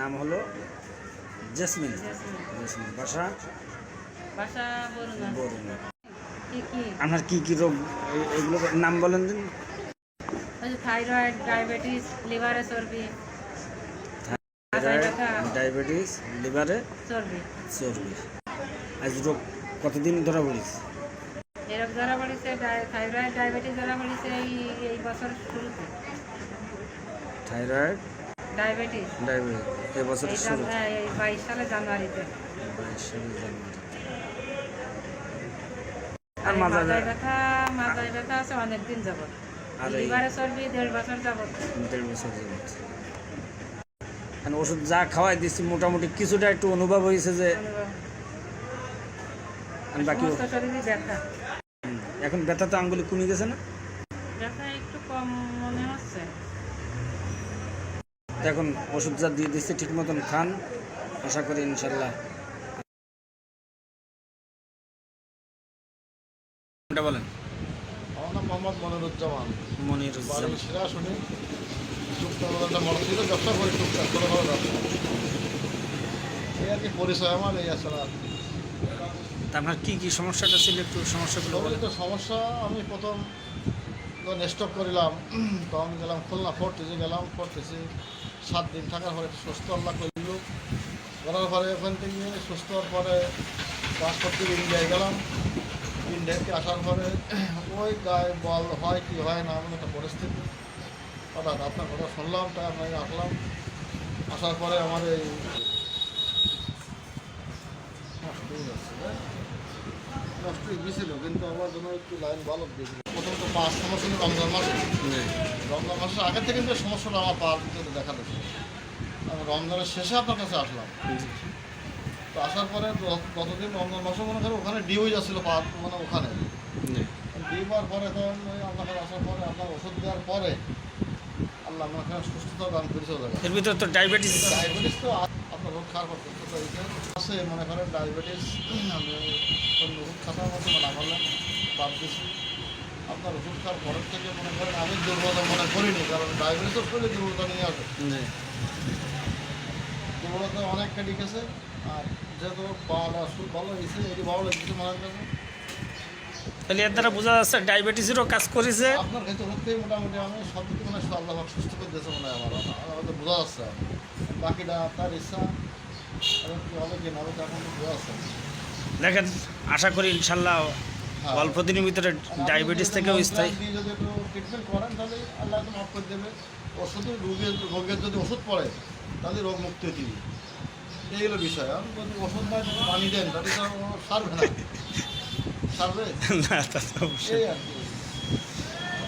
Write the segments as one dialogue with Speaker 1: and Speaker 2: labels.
Speaker 1: নাম হলো jasmine.
Speaker 2: Jasmine.
Speaker 1: বাসা?
Speaker 2: বরুণা
Speaker 1: বরুণা
Speaker 2: কি কি?
Speaker 1: আপনার কি কি রোগ? এগুলো নাম বলেন দিন।
Speaker 2: থাইরয়েড ডায়াবেটিস লিভারে চর্বি।
Speaker 1: ডায়াবেটিস লিভারে
Speaker 2: চর্বি।
Speaker 1: চর্বি। আজ রোগ কতদিন ধরা পড়িস
Speaker 2: এরকম ধরা পড়েছে থাইরয়েড ডায়াবেটিস ধরা পড়েছে এই এই বছর শুরুতে।
Speaker 1: Thyroid
Speaker 2: diabetes.
Speaker 1: ডায়াবেটিস
Speaker 2: এই
Speaker 1: শুরু।
Speaker 2: হ্যাঁ, এই বাইশ সালে জানুয়ারিতে।
Speaker 1: বাইশে
Speaker 2: আর
Speaker 1: আর মাথা
Speaker 2: ব্যথা ব্যথা আছে অনেক দিন যাবত লিভারে চর্বি দেড় বছর যাবত
Speaker 1: দেড় বছর যাবত আর ওষুধ যা খাওয়াই দিচ্ছি মোটামুটি কিছুটা একটু অনুভব হয়েছে যে বাকি এখন ব্যথা। তো আঙ্গুলি কমে গেছে না?
Speaker 2: ব্যথা একটু কম মনে হচ্ছে।
Speaker 1: এখন ওষুধ যা দিয়ে দিচ্ছে ঠিক মতন খান। আশা করি ইনশাল্লাহ। বলেন।
Speaker 3: আমার নাম মোহাম্মদ মনিরুজ্জামান। সেরা শুনি টুকটাক একটা মোটর ছিল ব্যবসা করি টুকটাক ছোটোখাটো ব্যবসা। এই আর কি পরিচয় আমার এই আসলে কি।
Speaker 1: আপনার কি কি সমস্যাটা ছিল একটু সমস্যাগুলো বলেন।
Speaker 3: সমস্যা আমি প্রথম যখন স্টপ করিলাম তখন গেলাম খুলনা ফোর্টিসে গেলাম ফোর্টিসে সাত দিন থাকার পরে সুস্থ আল্লাহ করল করার পরে ওখান থেকে সুস্থ হওয়ার পরে পাসপোর্ট থেকে ইন্ডিয়ায় গেলাম। ইন্ডিয়াতে আসার পরে ওই গায়ে বল হয় কি হয় না এমন একটা পরিস্থিতি। হঠাৎ আপনার কথা শুনলাম তাই আপনাকে আসলাম আসার পরে আমার এই নষ্টই গেছিল কিন্তু আমার জন্য একটু লাইন ভালো দিয়েছিল। প্রথম তো পাঁচ সমস্যা ছিল রমজান মাসে। রমজান মাসের আগে থেকে কিন্তু সমস্যাটা আমার পাওয়ার ভিতরে দেখা দিচ্ছে আমি রমজানের শেষে আপনার কাছে আসলাম। তো আসার পরে গতদিন রমজান মাসে মনে করেন ওখানে ডি হয়ে যাচ্ছিল পা মানে ওখানে। ডি হওয়ার পরে তখন ওই আপনার কাছে আসার পরে আপনার ওষুধ দেওয়ার পরে আল্লাহ আমার এখানে সুস্থতা দান করেছে ওদের
Speaker 1: এর ভিতরে তো ডায়াবেটিস
Speaker 3: ডায়াবেটিস তো আ- আপনার রোগ খাওয়ার পর সুস্থ হয়েছে আছে মনে করেন ডায়াবেটিস আমি ওষুধ খাতার মতো না করলাম বাদ দিছি আপনার ওষুধ খাওয়ার পরের থেকে মনে করেন আমি দুর্বলতা মনে করিনি কারণ ডায়াবেটিসও শরীরে দুর্বলতা নিয়ে আসে দুর্বলতা অনেকটা লিখেছে আর যেহেতু পাওয়া ওষুধ ভালো হয়েছে এটি ভালো লেগেছে মারার কাছে
Speaker 1: তাহলে এর দ্বারা বোঝা যাচ্ছে ডায়াবেটিসেরও কাজ করেছে।
Speaker 3: আপনার ক্ষেত্রে ওষুধটাই মোটামুটি আমি সব দিকে মনে আল্লাহ সুস্থ করে দিয়েছে মনে হয় আমার বোঝা যাচ্ছে। বাকিটা আপনার ইচ্ছা।
Speaker 1: দেখেন আশা করি ইনশাল্লাহ
Speaker 3: হ্যাঁ।
Speaker 1: অল্প দিনের ভিতরে ডায়াবেটিস থেকেও স্থায়ী
Speaker 3: যদি একটু ট্রিটমেন্ট করেন তাহলে আল্লাহ একটু মাফ করে দেবে। ওষুধে রোগের রোগের যদি ওষুধ পড়ে তাহলে রোগ মুক্তি দিবে। এই হলো বিষয় যদি ওষুধ না পানি দেন তাহলে তো সারবে না। সারবে
Speaker 1: না তা তো অবশ্যই।
Speaker 3: এই আর কি।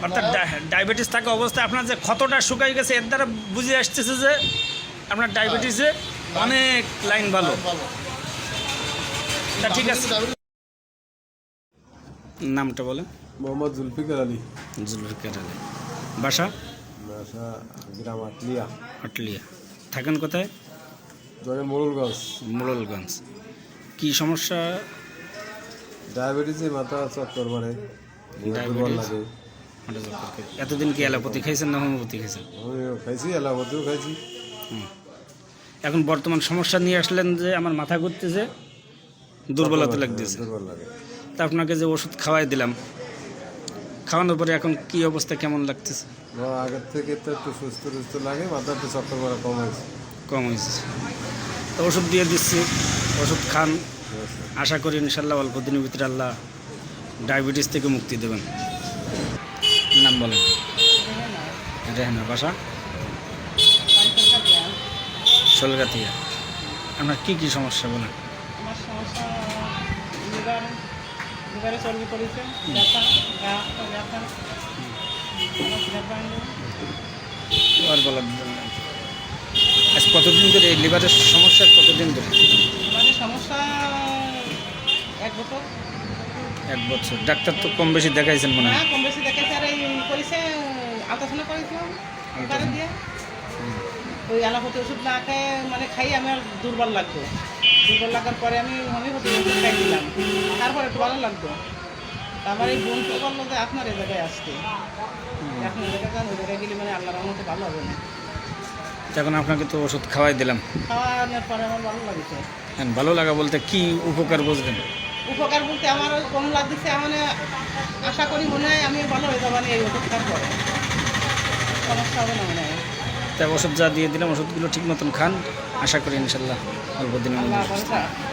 Speaker 1: অর্থাৎ ডায়াবেটিস থাকা অবস্থায় আপনার যে ক্ষতটা শুকাই গেছে এর দ্বারা বুঝে আসতেছে যে আপনার ডায়াবেটিসে অনেক লাইন ভালো। তা ঠিক আছে। নামটা বলেন।
Speaker 4: মোহাম্মদ জুলফিকার আলী।
Speaker 1: জুলফিকার আলী। বাসা?
Speaker 4: বাসা গ্রাম আটলিয়া।
Speaker 1: আটলিয়া। থাকেন কোথায়?
Speaker 4: জনে মোরলগঞ্জ
Speaker 1: মোড়লগঞ্জ। কি সমস্যা?
Speaker 4: ডায়াবেটিসে মাথা চক্কর মারে। দুর্বল লাগে।
Speaker 1: হাঁটা চক্কর করে। এতদিন কি এলাপতি খাইছেন না হোমিওপ্যাথি খাইছেন?
Speaker 4: খাইছি এলামতেও খাইছি।
Speaker 1: হুম। এখন বর্তমান সমস্যা নিয়ে আসলেন যে আমার মাথা ঘুরতেছে দুর্বলতা লাগতেছে। তা আপনাকে যে ওষুধ খাওয়াই দিলাম খাওয়ানোর পরে এখন কি অবস্থা কেমন লাগতেছে?
Speaker 4: আগের থেকে তো একটু সুস্থ সুস্থ লাগে মাথা একটু চক্কর মারা কম হয়েছে।
Speaker 1: কম হয়েছে। তো ওষুধ দিয়ে দিচ্ছি ওষুধ খান। আশা করি ইনশাল্লাহ অল্প দিনের ভিতরে আল্লাহ ডায়াবেটিস থেকে মুক্তি দেবেন। নাম বলেন। রেহানা বাসা। শোলগাতিয়া আপনার কি কি সমস্যা বলেন?
Speaker 2: আমার সমস্যা লিভার লিভারে চর্বি পড়েছে ব্যথা ব্যথা।
Speaker 1: আর বলার আজ কতদিন ধরে এই লিভারের সমস্যা কতদিন ধরে?
Speaker 2: লিভারের সমস্যা এক বছর।
Speaker 1: এক বছর। ডাক্তার তো কম বেশি দেখাইছেন মনে
Speaker 2: না
Speaker 1: হয়
Speaker 2: কম বেশি দেখেছে আর এই করেছে আলট্রাসাউন্ড করেছিলাম কারে দিয়ে। ওই অ্যালোপ্যাথি ওষুধ না খেয়ে মানে খাই আমার দুর্বল লাগতো। দুর্বল লাগার পরে আমি হোমিওপ্যাথি ওষুধ খাই দিলাম। তারপর একটু ভালো লাগতো। আমার এই বোনকে বলল যে আপনার এ জায়গায় আসতে। এখন এ জায়গায় ওই জায়গায় গেলে মানে আল্লাহর মতো ভালো হবে না।
Speaker 1: এখন আপনাকে তো ওষুধ খাওয়াই দিলাম।
Speaker 2: খাওয়ানোর পরে আমার ভালো লাগছে।
Speaker 1: হ্যাঁ ভালো লাগা বলতে কি উপকার বুঝলেন?
Speaker 2: উপকার বলতে আমার কম লাগছে মানে আশা করি মনে হয় আমি ভালো হয়ে যাব এই ওষুধ খাওয়ার পরে। সমস্যা হবে না মনে হয়।
Speaker 1: তাই ওষুধ যা দিয়ে দিলাম, ওষুধগুলো ঠিক মতন খান। আশা করি ইনশাল্লাহ অল্প দিনের মধ্যে